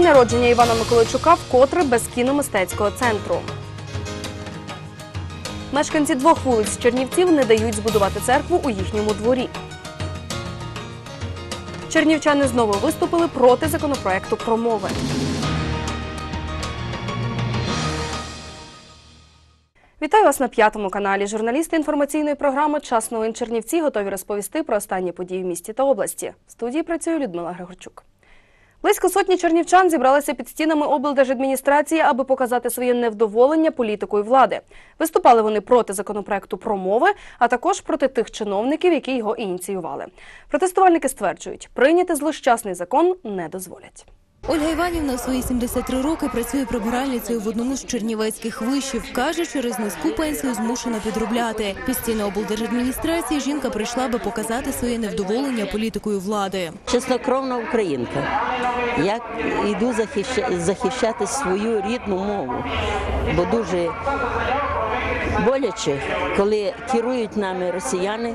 День народження Івана Миколайчука вкотре без кіномистецького центру. Мешканці двох вулиць Чернівців не дають збудувати церкву у їхньому дворі. Чернівчани знову виступили проти законопроекту про мови. Вітаю вас на п'ятому каналі. Журналісти інформаційної програми Час новин Чернівці готові розповісти про останні події в місті та області. В студії працює Людмила Григорчук. Близько сотні чернівчан зібралися під стінами облдержадміністрації, аби показати своє невдоволення політикою влади. Виступали вони проти законопроекту про мови, а також проти тих чиновників, які його ініціювали. Протестувальники стверджують, прийняти злощасний закон не дозволять. Ольга Іванівна в свої 73 роки працює прибиральницею в одному з чернівецьких вишів. Каже, через низьку пенсію змушена підробляти. Під стіни облдержадміністрації жінка прийшла би показати своє невдоволення політикою влади. чистокровна українка. Я йду захищати свою рідну мову, бо дуже боляче, коли керують нами росіяни,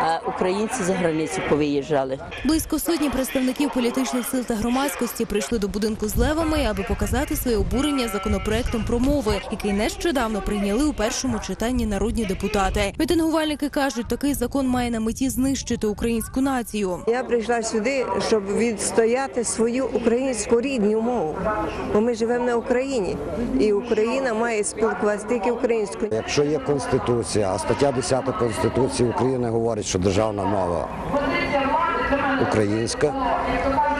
а українці за границю повиїжджали. Близько сотні представників політичних сил та громадськості прийшли до будинку з левами, аби показати своє обурення законопроектом про мови, який нещодавно прийняли у першому читанні народні депутати. Мітингувальники кажуть, такий закон має на меті знищити українську націю. Я прийшла сюди, щоб відстояти свою українську рідну мову. Бо ми живемо на Україні, і Україна має спілкуватися тільки українською. Якщо є конституція, а стаття 10 Конституції України говорить, що державна мова українська,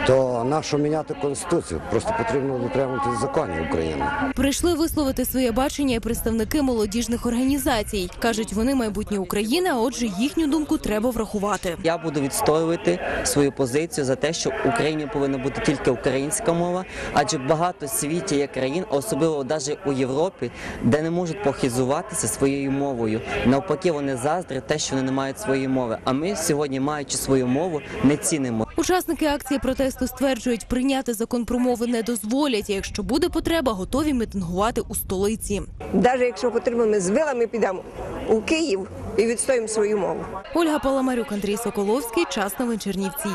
то нащо міняти конституцію? Просто потрібно дотримуватись законів України. Прийшли висловити своє бачення і представники молодіжних організацій. кажуть, вони майбутнє України, а отже, їхню думку треба врахувати. Я буду відстоювати свою позицію за те, що в Україні повинна бути тільки українська мова, адже багато в світі є країн, особливо навіть у Європі, де не можуть похизуватися своєю мовою. Навпаки, вони заздрять те, що вони не мають своєї мови. А ми сьогодні, маючи свою мову, не цінимо. Учасники акції протесту стверджують, прийняти закон про мови не дозволять. Якщо буде потреба, готові мітингувати у столиці. Навіть якщо потрібно, ми з вилами підемо у Київ і відстоїмо свою мову. Ольга Паламарюк, Андрій Соколовський. Час новин Чернівці.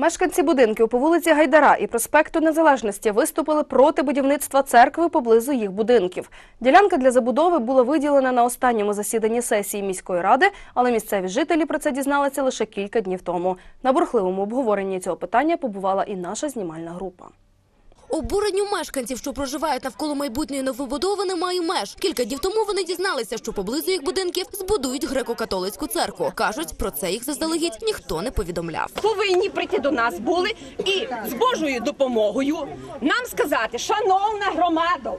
Мешканці будинків по вулиці Гайдара і проспекту Незалежності виступили проти будівництва церкви поблизу їх будинків. Ділянка для забудови була виділена на останньому засіданні сесії міської ради, але місцеві жителі про це дізналися лише кілька днів тому. На бурхливому обговоренні цього питання побувала і наша знімальна група. Обуренню мешканців, що проживають навколо майбутньої новобудови, немає меж. Кілька днів тому вони дізналися, що поблизу їх будинків збудують греко-католицьку церкву. кажуть, про це їх заздалегідь ніхто не повідомляв. повинні прийти до нас були і з Божою допомогою нам сказати, шановна громада,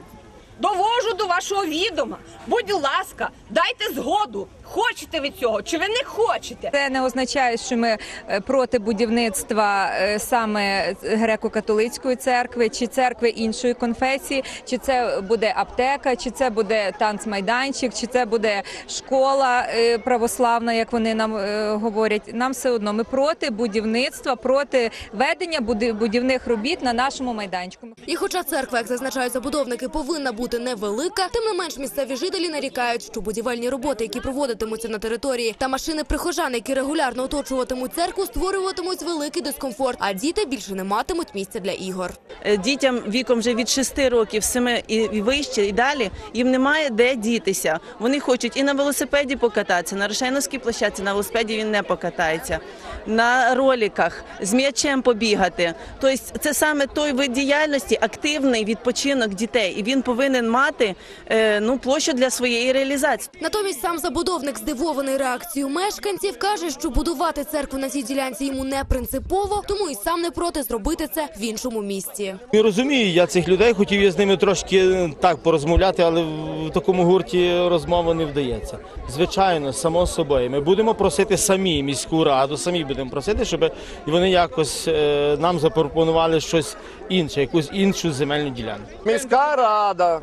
довожу до вашого відома. Будь ласка, дайте згоду. Хочете ви цього чи ви не хочете? Це не означає, що ми е, проти будівництва е, саме греко-католицької церкви чи церкви іншої конфесії, чи це буде аптека, чи це буде танцмайданчик, чи це буде школа е, православна, як вони нам е, говорять. Нам все одно ми проти будівництва, проти ведення буди- будівних робіт на нашому майданчику. І хоча церква, як зазначають забудовники, повинна бути невелика, тим не менш місцеві жителі нарікають, що будівельні роботи, які проводитимуться на території, та машини прихожан, які регулярно оточуватимуть церкву, створюватимуть великий дискомфорт, а діти більше не матимуть місця для ігор. Е, дітям віком вже від 6 років, 7 і вище, і далі їм немає де дітися. Вони хочуть і на велосипеді покататися, на Рошайновській площадці на велосипеді він не покатається, на роліках з м'ячем побігати. Тобто це саме той вид діяльності, активний відпочинок дітей, і він повинен мати е, ну площу для своєї реалізації. Натомість сам забудовник, здивований реакцією мешканців, каже, що будувати церкву на цій ділянці йому не принципово, тому і сам не проти зробити це в іншому місті. Я розумію, я цих людей хотів я з ними трошки е, так порозмовляти, але в такому гурті розмова не вдається. Звичайно, само собою. Ми будемо просити самі міську раду, самі будемо просити, щоб вони якось е, нам запропонували щось інше, якусь іншу земельну ділянку. Міська рада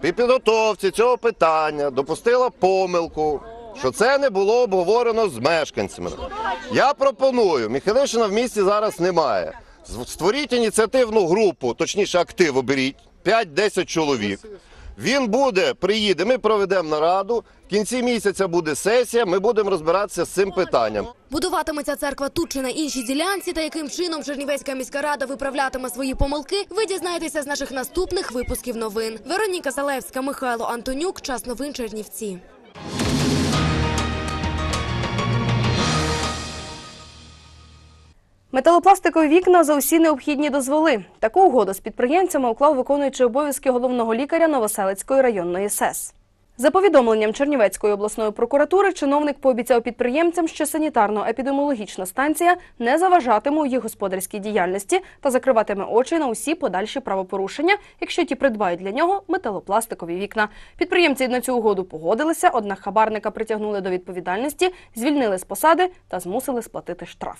при підготовці цього питання допустила помилку, що це не було обговорено з мешканцями. Я пропоную, Михайлишина в місті зараз немає. Створіть ініціативну групу, точніше актив оберіть, 5-10 чоловік. Він буде, приїде, ми проведемо нараду. В кінці місяця буде сесія. Ми будемо розбиратися з цим питанням. Будуватиметься церква тут чи на іншій ділянці, та яким чином Чернівецька міська рада виправлятиме свої помилки, ви дізнаєтеся з наших наступних випусків новин. Вероніка Залевська, Михайло Антонюк. Час новин Чернівці. Металопластикові вікна за усі необхідні дозволи. Таку угоду з підприємцями уклав виконуючий обов'язки головного лікаря Новоселицької районної СЕС. За повідомленням Чернівецької обласної прокуратури, чиновник пообіцяв підприємцям, що санітарно-епідеміологічна станція не заважатиме у їх господарській діяльності та закриватиме очі на усі подальші правопорушення, якщо ті придбають для нього металопластикові вікна. Підприємці на цю угоду погодилися, однак хабарника притягнули до відповідальності, звільнили з посади та змусили сплатити штраф.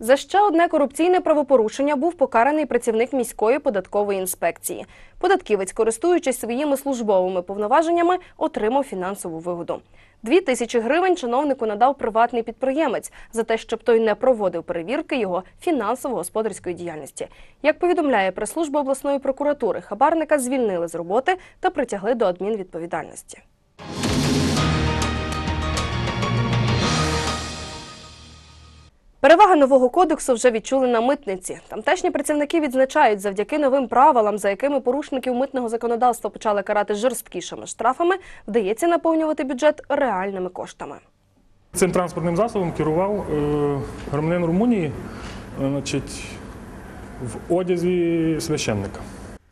За ще одне корупційне правопорушення був покараний працівник міської податкової інспекції. Податківець, користуючись своїми службовими повноваженнями, отримав фінансову вигоду. Дві тисячі гривень чиновнику надав приватний підприємець за те, щоб той не проводив перевірки його фінансово-господарської діяльності. Як повідомляє прес-служба обласної прокуратури, хабарника звільнили з роботи та притягли до адмінвідповідальності. Переваги нового кодексу вже відчули на митниці. Тамтешні працівники відзначають, завдяки новим правилам, за якими порушників митного законодавства почали карати жорсткішими штрафами, вдається наповнювати бюджет реальними коштами. Цим транспортним засобом керував е, громадянин Румунії е, значить, в одязі священника.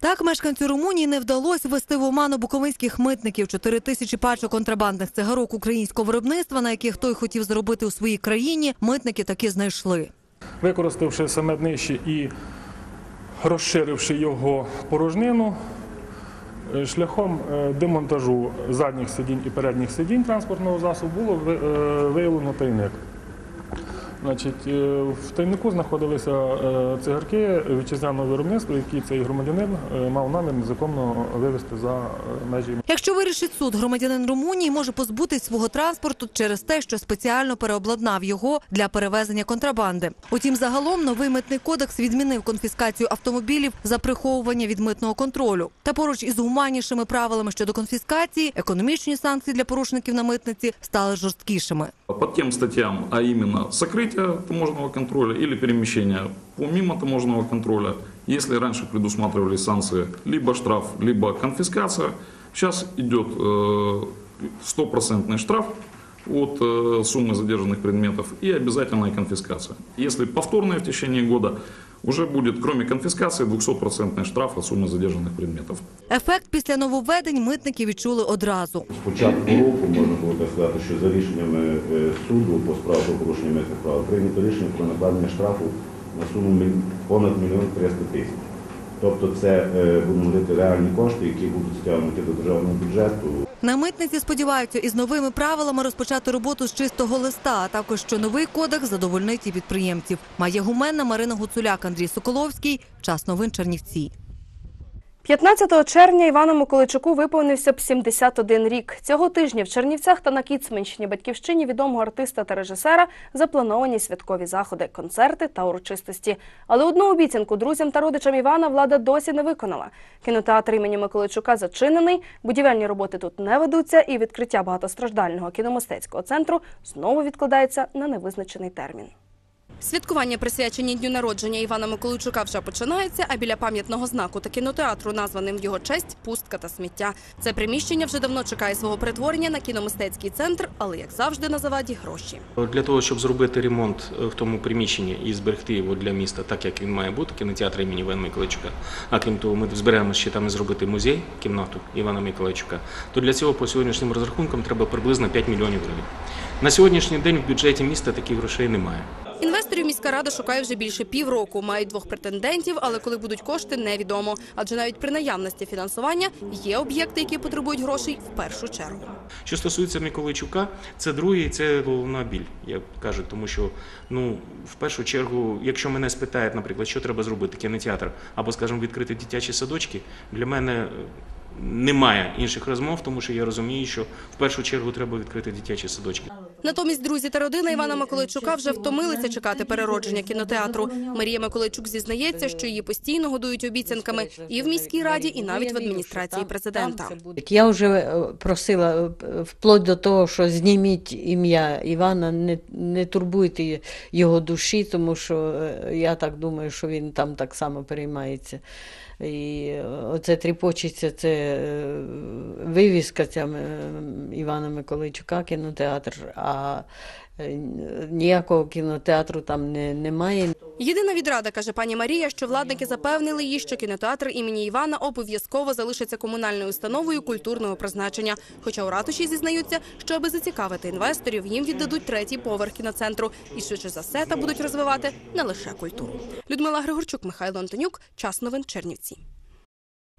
Так мешканцю Румунії не вдалося ввести в оману буковинських митників. Чотири тисячі пачок контрабандних цигарок українського виробництва, на яких той хотів заробити у своїй країні, митники таки знайшли. Використавши саме днище і розширивши його порожнину, е, шляхом е, демонтажу задніх сидінь і передніх сидінь транспортного засобу було е, виявлено тайник. Значить, е, в тайнику знаходилися е, цигарки вітчизняного виробництва, які цей громадянин е, мав намір незаконно вивезти за межі Якщо вирішить суд, громадянин Румунії може позбутись свого транспорту через те, що спеціально переобладнав його для перевезення контрабанди. Утім, загалом новий митний кодекс відмінив конфіскацію автомобілів за приховування від митного контролю. Та поруч із гуманнішими правилами щодо конфіскації, економічні санкції для порушників на митниці стали жорсткішими. По тем статьям, а именно сокрытие таможенного контроля или перемещение помимо таможенного контроля, если раньше предусматривались санкции либо штраф, либо конфискация, сейчас идет э, стопроцентный штраф от э, суммы задержанных предметов и обязательная конфискация. Если повторное в течение года, уже будет, кроме конфискации, 200% штраф от суммы задержанных предметов. Ефект після нововведень митники відчули одразу. З початку року можна було так сказати, що за рішеннями е, суду по справі про порушення митних прав прийнято рішення про накладення штрафу на суму міль- понад мільйон 300 тисяч. Тобто це е, будемо говорити реальні кошти, які будуть стягнуті до державного бюджету. На митниці сподіваються із новими правилами розпочати роботу з чистого листа, а також що новий кодекс задовольнить і підприємців. Має гуменна Марина Гуцуляк, Андрій Соколовський. Час новин Чернівці. 15 червня Івану Миколайчуку виповнився б 71 рік. Цього тижня в Чернівцях та на Кіцменщині батьківщині відомого артиста та режисера заплановані святкові заходи, концерти та урочистості. Але одну обіцянку друзям та родичам Івана влада досі не виконала. Кінотеатр імені Миколайчука зачинений, будівельні роботи тут не ведуться, і відкриття багатостраждального кіномистецького центру знову відкладається на невизначений термін. Святкування, присвячені дню народження Івана Миколайчука, вже починається, а біля пам'ятного знаку та кінотеатру, названим в його честь, пустка та сміття. Це приміщення вже давно чекає свого перетворення на кіномистецький центр, але як завжди на заваді гроші. Для того, щоб зробити ремонт е, в тому приміщенні і зберегти його для міста, так як він має бути, кінотеатр імені Івана Миколайчука. А крім того, ми зберемо ще там і зробити музей, кімнату Івана Миколайчука. То для цього по сьогоднішнім розрахункам треба приблизно 5 мільйонів гривень. На сьогоднішній день в бюджеті міста таких грошей немає. Інвесторів міська рада шукає вже більше півроку. Мають двох претендентів, але коли будуть кошти, невідомо. Адже навіть при наявності фінансування є об'єкти, які потребують грошей в першу чергу. Що стосується Миколайчука, це другий, це головна біль, як кажуть, тому що ну в першу чергу, якщо мене спитають, наприклад, що треба зробити кінотеатр або, скажімо, відкрити дитячі садочки, для мене е, немає інших розмов, тому що я розумію, що в першу чергу треба відкрити дитячі садочки. Натомість друзі та родина Івана Миколайчука вже втомилися чекати переродження кінотеатру. Марія Миколайчук зізнається, що її постійно годують обіцянками і в міській раді, і навіть в адміністрації президента. Я вже е, просила е, вплоть до того, що зніміть ім'я Івана, не, не турбуйте його душі, тому що е, я так думаю, що він там так само переймається. І оце тріпочеться, це вивіска ця Івана Миколайчука, кінотеатр, а е, ніякого кінотеатру там не, немає. Єдина відрада, каже пані Марія, що владники запевнили їй, що кінотеатр імені Івана обов'язково залишиться комунальною установою культурного призначення. Хоча у ратуші зізнаються, що аби зацікавити інвесторів, їм віддадуть третій поверх кіноцентру і швидше за все та будуть розвивати не лише культуру. Людмила Григорчук, Михайло Антонюк, час новин Чернівці.